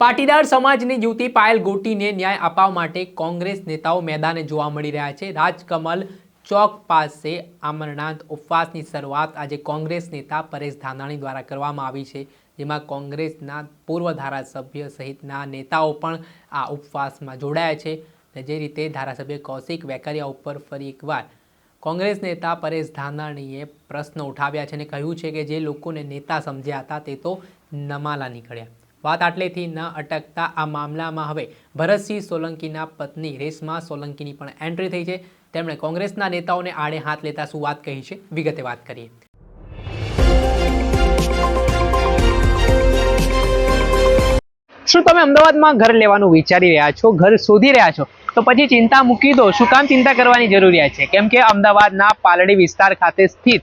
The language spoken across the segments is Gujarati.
પાટીદાર સમાજની યુવતી પાયલ ગોટીને ન્યાય અપાવવા માટે કોંગ્રેસ નેતાઓ મેદાને જોવા મળી રહ્યા છે. રાજકમલ ચોક પાસે આમરણાંત ઉપવાસની શરૂઆત આજે કોંગ્રેસ નેતા પરેશ ધાનાણી દ્વારા કરવામાં આવી છે, જેમાં કોંગ્રેસના પૂર્વ ધારાસભ્ય સહિતના નેતાઓ પણ આ ઉપવાસમાં જોડાયા છે અને જે રીતે ધારાસભ્ય કૌશિક વેકરિયા ઉપર ફરી એકવાર કોંગ્રેસ નેતા પરેશ ધાનાણીએ પ્રશ્ન ઉઠાવ્યા છે અને કહ્યું છે કે જે લોકોને નેતા સમજ્યા હતા તે તો નમાલા નીકળ્યા. વાત આટલેથી ન અટકતા આ મામલામાં હવે ભરતસિંહ સોલંકીના પત્ની રેશમા સોલંકીની પણ એન્ટ્રી થઈ છે. તેમણે કોંગ્રેસના નેતાઓને આડે હાથ લેતા શું વાત કહી છે? વિગતે વાત કરીએ. શું તમે અમદાવાદમાં ઘર લેવાનું વિચારી રહ્યા છો? ઘર શોધી રહ્યા છો? તો પછી ચિંતા મૂકી દો. શું કામ ચિંતા કરવાની જરૂરિયાત છે? કેમ કે અમદાવાદના પાલડી વિસ્તાર ખાતે સ્થિત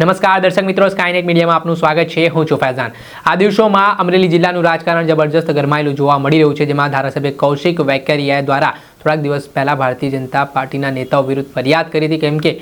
નમસ્કાર, દર્શક મિત્રો સ્કાયનેટ મીડિયામાં આપનું સ્વાગત છે. હું છું ફૈઝાન. આ દિવસોમાં અમરેલી જિલ્લાનું રાજકારણ જબરજસ્ત ગરમાયેલું જોવા મળી રહ્યું છે, જેમાં ધારાસભ્ય કૌશિક વેકેરિયા દ્વારા થોડાક દિવસ પહેલા ભારતીય જનતા પાર્ટીના નેતાઓ વિરુદ્ધ ફરિયાદ કરી હતી. કેમ કે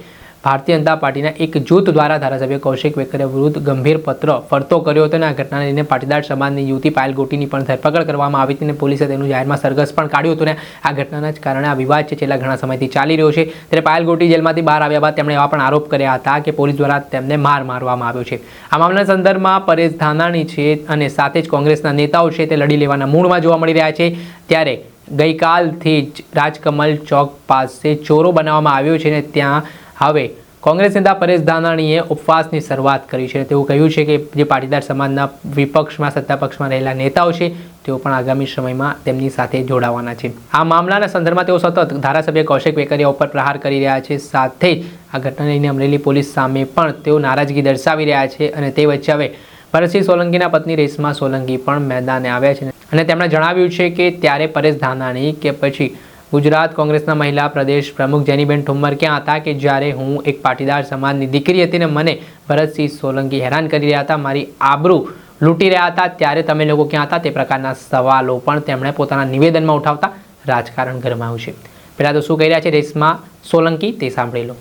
ભારતીય જનતા પાર્ટીના એક જૂથ દ્વારા ધારાસભ્ય કૌશિક વેકરે વિરુદ્ધ ગંભીર પત્ર ફરતો કર્યો હતો અને આ ઘટનાને લઈને પાટીદાર સમાજની યુવતી પાયલ ગોટીની પણ ધરપકડ કરવામાં આવી હતી અને પોલીસે તેનું જાહેરમાં સરઘસ પણ કાઢ્યું હતું અને આ ઘટનાના જ કારણે આ વિવાદ છે છેલ્લા ઘણા સમયથી ચાલી રહ્યો છે. ત્યારે પાયલ ગોટી જેલમાંથી બહાર આવ્યા બાદ તેમણે એવા પણ આરોપ કર્યા હતા કે પોલીસ દ્વારા તેમને માર મારવામાં આવ્યો છે. આ મામલાના સંદર્ભમાં પરેશ ધાનાણી છે અને સાથે જ કોંગ્રેસના નેતાઓ છે તે લડી લેવાના મૂળમાં જોવા મળી રહ્યા છે. ત્યારે ગઈકાલથી જ રાજકમલ ચોક પાસે ચોરો બનાવવામાં આવ્યો છે અને ત્યાં હવે, કોંગ્રેસ નેતા પરેશ ધાનાણીએ ઉપવાસની શરૂઆત કરી છે. તેવું કહ્યું છે કે જે પાટીદાર સમાજના વિપક્ષમાં, સત્તાપક્ષમાં રહેલા નેતાઓ છે, તેઓ પણ આગામી સમયમાં તેમની સાથે જોડાવાના છે. આ મામલાના સંદર્ભમાં તેઓ સતત ધારાસભ્ય કૌશિક વેકરિયા ઉપર પ્રહાર કરી રહ્યા છે. સાથે જ આ ઘટનાને લઈને અમરેલી પોલીસ સામે પણ તેઓ નારાજગી દર્શાવી રહ્યા છે અને તે વચ્ચે હવે ભરતસિંહ સોલંકીના પત્ની રેશમા સોલંકી પણ મેદાને આવ્યા છે. અને તેમણે જણાવ્યું છે કે ત્યારે પરેશ ધાનાણી કે પછી ગુજરાત કોંગ્રેસના મહિલા પ્રદેશ પ્રમુખ જેનીબેન ઠુમ્મર ક્યાં હતા કે જ્યારે હું એક પાટીદાર સમાજની દીકરી હતી ને મને ભરતસિંહ સોલંકી હેરાન કરી રહ્યા હતા, મારી આબરૂ લૂંટી રહ્યા હતા, ત્યારે તમે લોકો ક્યાં હતા તે પ્રકારના સવાલો પણ તેમણે પોતાના નિવેદનમાં ઉઠાવતા રાજકારણ ગરમાયું છે. પહેલાં તો શું કહી રહ્યા છે રેશમા સોલંકી તે સાંભળી લો.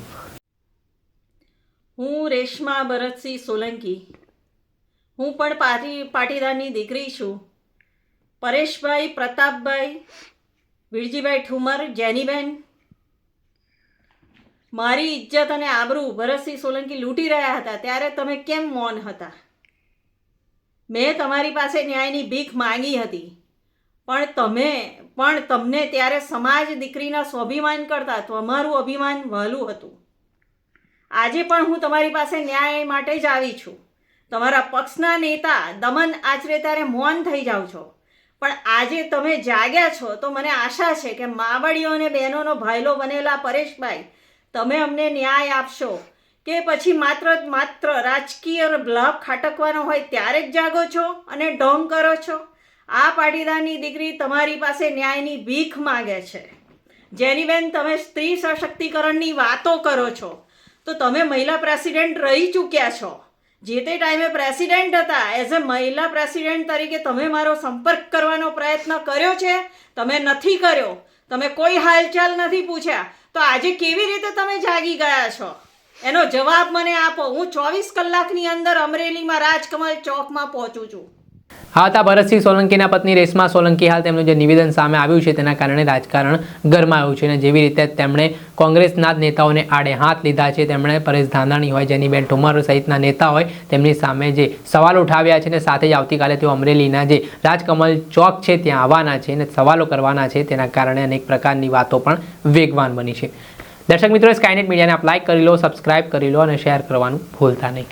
હું રેશમા ભરતસિંહ સોલંકી. હું પણ પાટી, પાટીદારની દીકરી છું. પરેશભાઈ પ્રતાપભાઈ વિરજીભાઈ ઠુમર, જેનીબેન. મારી ઇજ્જત અને આબરૂ ભરતસિંહ સોલંકી લૂંટી રહ્યા હતા, ત્યારે તમે કેમ મૌન હતા? મેં તમારી પાસે ન્યાયની ભીખ માંગી હતી, પણ તમે, પણ તમને ત્યારે સમાજ દીકરીના સ્વાભિમાન કરતા તમારું અભિમાન વહેલું હતું. આજે પણ હું તમારી પાસે ન્યાય માટે જ આવી છું. તમારા પક્ષના નેતા દમન આચરે ત્યારે મૌન થઈ જાઓ છો. પણ આજે તમે જાગ્યા છો તો મને આશા છે કે માવડીઓ અને બહેનોનો ભાઈલો બનેલા પરેશભાઈ, તમે અમને ન્યાય આપશો. કે પછી માત્ર માત્ર રાજકીય લાભ ખાટકવાનો હોય ત્યારે જ જાગો છો અને ઢોંગ કરો છો? આ પાટીદારની દીકરી તમારી પાસે ન્યાયની ભીખ માગે છે. જેની બેન તમે સ્ત્રી સશક્તિકરણની વાતો કરો છો. તો તમે મહિલા પ્રેસિડેન્ટ રહી ચૂક્યા છો. જે તે ટાઈમે પ્રેસિડેન્ટ હતા એઝ અ મહિલા પ્રેસિડેન્ટ તરીકે તમે મારો સંપર્ક કરવાનો પ્રયત્ન કર્યો છે? તમે નથી કર્યો. તમે કોઈ હાલચાલ નથી પૂછ્યા. તો આજે કેવી રીતે તમે જાગી ગયા છો? એનો જવાબ મને આપો. હું ચોવીસ કલાકની અંદર અમરેલીમાં રાજકમલ ચોકમાં પહોંચું છું. હા હતા ભરતસિંહ સોલંકીના પત્ની રેશમા સોલંકી હાલ તેમનું જે નિવેદન સામે આવ્યું છે તેના કારણે રાજકારણ ગરમાયું છે અને જેવી રીતે તેમણે કોંગ્રેસના જ નેતાઓને આડે હાથ લીધા છે, તેમણે પરેશ ધાનાણી હોય, જેનીબેન ઠુમર સહિતના નેતા હોય, તેમની સામે જે સવાલ ઉઠાવ્યા છે અને સાથે જ આવતીકાલે તેઓ અમરેલીના જે રાજકમલ ચોક છે ત્યાં આવવાના છે અને સવાલો કરવાના છે, તેના કારણે અનેક પ્રકારની વાતો પણ વેગવાન બની છે. દર્શક મિત્રો સ્કાયનેટ મીડિયાને આપ લાઇક કરી લો સબસ્ક્રાઇબ કરી લો અને શેર કરવાનું ભૂલતા નહીં.